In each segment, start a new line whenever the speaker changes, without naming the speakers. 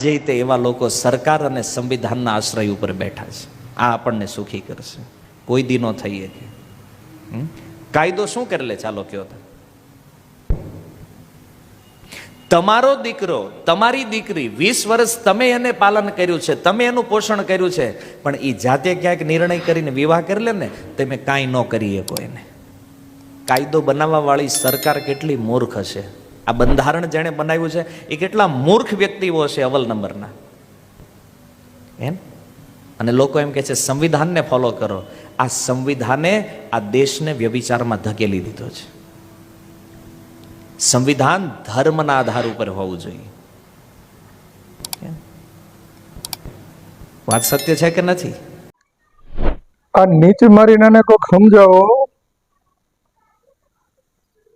જે રીતે એવા લોકો સરકાર અને સંવિધાનના આશ્રય ઉપર બેઠા છે. આ આપણને સુખી કરશે. કોઈ દી નો થઈએ કે? કાયદો શું કરેલે ચાલો કયો તમારો દીકરો, તમારી દીકરી વીસ વર્ષ તમે એને પાલન કર્યું છે, તમે એનું પોષણ કર્યું છે, પણ એ જાતે ક્યાંક નિર્ણય કરીને વિવાહ કરી લે ને તમે કાંઈ ન કરી શકો એને કાયદો બનાવવા વાળી સરકાર કેટલી મૂર્ખ હશે આ બંધારણ જેણે બનાવ્યું છે, એ કેટલા મૂર્ખ વ્યક્તિઓ છે અવલ નંબરના. એમ? અને લોકો એમ કે છે, સંવિધાનને ફોલો કરો. આ સંવિધાને, આ દેશને વ્યભિચારમાં ધકેલી દીધો છે. સંવિધાન ધર્મના આધાર ઉપર હોવું જોઈએ. વાત સત્ય છે કે નથી?
આ નીચ મારીને કોઈક સમજાવો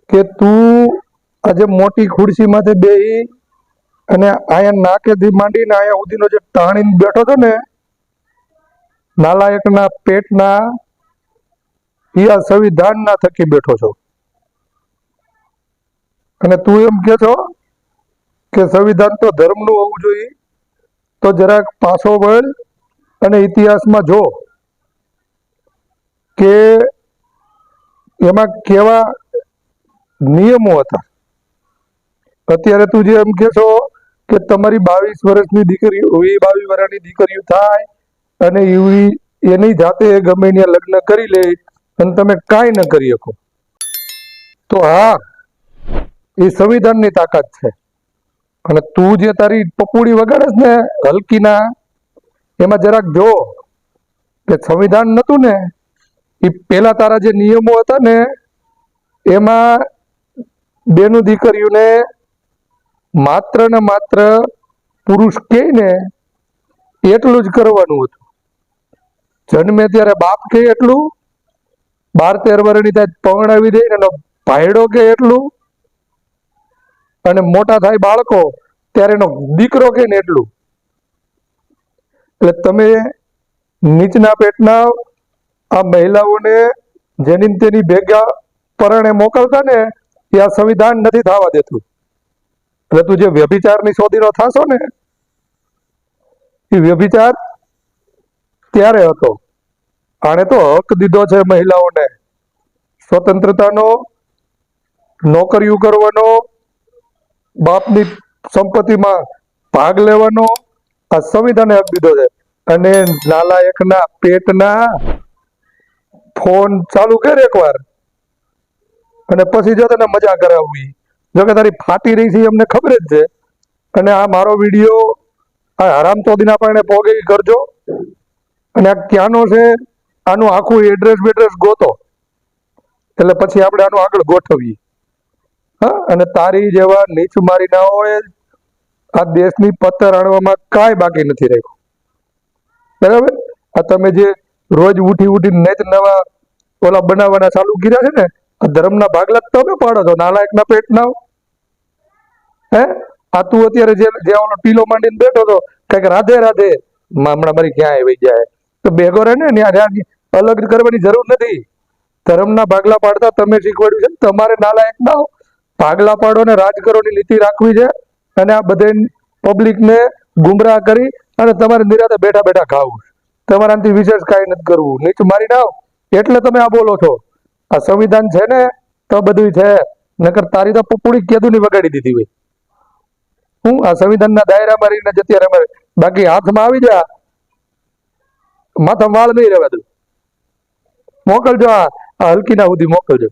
કે તું આજે મોટી ખુરશીમાંથી બેહી અને અહીંયા નાકેથી માંડીને અહીંયા સુધીનો જે ટાણીને બેઠો છો ને, નાલાયકના પેટના એ આ સંવિધાનના થકી બેઠો છો. અને તું એમ કે છો કે સંવિધાન તો ધર્મનું હોવું જોઈએ, તો જરાક પાછો વળ અને ઇતિહાસમાં જો કે એમાં કેવા નિયમો હતા. અત્યારે તું જે એમ કે છો કે તમારી બાવીસ વર્ષની દીકરી એ બાવીસ વર્ષની દીકરીઓ થાય અને એવી એની જાતે ગમે ત્યાં લગ્ન કરી લે અને તમે કાંઈ ન કરી શકો. તો હા, એ સંવિધાનની તાકાત છે. અને તું જે તારી પપુડી વગાડસ ને, હલકીના, એમાં જરાક જો કે સંવિધાન નતું ને એ પેલા તારા જે નિયમો હતા ને, એમાં બેનું દીકરીઓને માત્ર ને માત્ર પુરુષ કહે ને એટલું જ કરવાનું હતું. જન્મે ત્યારે બાપ કહે એટલું, બાર તેર વર્ષની થાય પવણાવી દે એનો ભાયડો કે એટલું, અને મોટા થાય બાળકો ત્યારે એનો દીકરો કે ને એટલું. એટલે તમે નીચના પેટના આ મહિલાઓને જેની તેની ભેગા પરણે મોકલતા ને આ સંવિધાન નથી થવા દેતું. એટલે તું જે વ્યભિચારની શોધીનો થશો ને, એ વ્યભિચાર ત્યારે હતો. આણે તો હક દીધો છે મહિલાઓને. સ્વતંત્રતાનો, નોકરીઓ કરવાનો, બાપની સંપત્તિમાં ભાગ લેવાનો, આ સંવિધાને હક દીધો છે. અને નાલાયકના પેટના ફોન ચાલુ કર એકવાર. અને પછી જો તને મજા કરાવવી. જો કે તારી ફાટી રહી છે અમને ખબર જ છે. અને આ મારો વીડિયો આ હરામ ચોધીના પણ પોગે કરજો. અને આ ક્યાંનો છે? આનું આખું એડ્રેસ બેડ્રેસ ગોતો. એટલે પછી આપણે આનું આગળ ગોઠવીએ. હા, અને તારી જેવા નીચ મારી ના હોય, આ દેશની પત્તર આણવામાં કાંઈ બાકી નથી રાખ્યું બરાબર? આ તમે જે રોજ ઉઠી ઉઠી નેત નવા ઓલા બનાવવાના ચાલુ કર્યા છે ને, આ ધર્મના ભાગલા તમે પાડો છો, નાલાયકના પેટ ના હે? આ તું અત્યારે જે જે ઓલો ટીલો માંડીને બેઠો હતો કંઈક રાધે રાધે હમણાં મારી ક્યાં આવી જાય? તો ભેગો રહે ને, ત્યાં અલગ કરવાની જરૂર નથી. ધર્મના ભાગલા પાડતા તમે શીખવાડ્યું છે તમારે નાલાયક ના. ભાગલા પાડો ને રાજ કરોની નીતિ રાખવી છે અને આ બધે પબ્લિકને ગુમરાહ કરી અને તમારે નિરાતે બેઠા બેઠા ખાવું તમારાથી વિશેષ કાંઈ નથી કરવું. નીચ મારી નાવ એટલે તમે આ બોલો છો. આ સંવિધાન છે ને, તો બધું છે. નકર તારી તો પપુડી કેદુની વગાડી દીધી હોય. હું આ સંવિધાનના દાયરામાં રહીને જતી રમે બાકી હાથમાં આવી જા. માથા વાળ નહીં રહેવા દઉં મોકલજો આ હલકીના સુધી મોકલજો.